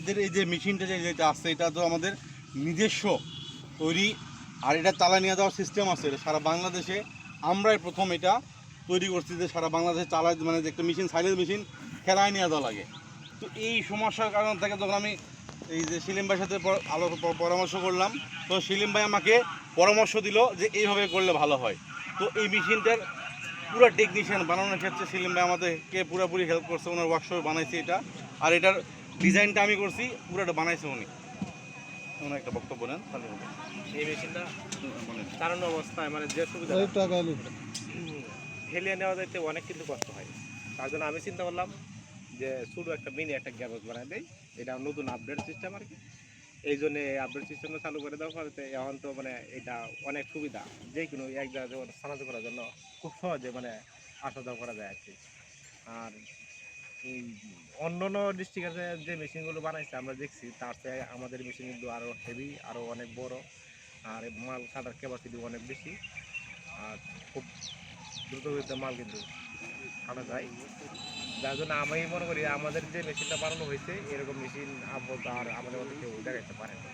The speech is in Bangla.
এদের এই যে মেশিনটা যে যেটা আছে এটা তো আমাদের নিজস্ব তৈরি আর এটা চালা নিয়ে যাওয়ার সিস্টেম আছে। এটা সারা বাংলাদেশে আমরাই প্রথম এটা তৈরি করছি যে সারা বাংলাদেশে চালায় মানে যে একটা মেশিন সাইলেজ মেশিন খেলায় নিয়ে যাওয়া লাগে। তো এই সমস্যার কারণ থেকে যখন আমি এই যে সেলিম ভাইয়ের সাথে পর- আলো পরামর্শ করলাম তো সেলিম ভাই আমাকে পরামর্শ দিল যে এইভাবে করলে ভালো হয়। তো এই মেশিনটার পুরো টেকনিশিয়ান বানানোর ক্ষেত্রে সেলিম ভাই আমাদেরকে পুরোপুরি হেল্প করছে ওনার ওয়ার্কশপে বানাইছে এটা। আর এটার ডিজাইনটা আমি করছি পুরোটা বানাইছে উনি। ওনার একটা বক্তব্য নেন তাহলে। এই মেশিনটা। চালানো অবস্থায় মানে যে সুবিধা হেলিয়ে নেওয়া যাইতে অনেক কিন্তু কষ্ট হয়। তার জন্য আমি চিন্তা করলাম যে শুধু একটা মিনি একটা গ্যারেজ বানাই দেই এটা নতুন আপডেট সিস্টেম আর কি। এই জন্য আপডেট সিস্টেমটা চালু করে দেওয়ার ফলে এখন তো মানে এটা অনেক সুবিধা। যে কোনো এক জায়গায় স্থানান্তর করার জন্য খুব সহজে মানে আসা যাওয়া করা যায় আর কি। আর অন্য অন্য ডিস্ট্রিক্টের যে মেশিনগুলো বানাইছে আমরা দেখছি, তার চেয়ে আমাদের মেশিন কিন্তু আরও হেভি আরও অনেক বড়। আর মাল কাটার ক্যাপাসিটি অনেক বেশি। আর খুব দ্রুত মাল কিন্তু কাটা যায়। যার জন্য আমি মনে করি আমাদের যে মেশিনটা বানানো হয়েছে, এরকম মেশিন আর আমাদের মধ্যে কেউ দেখাইতে পারে না।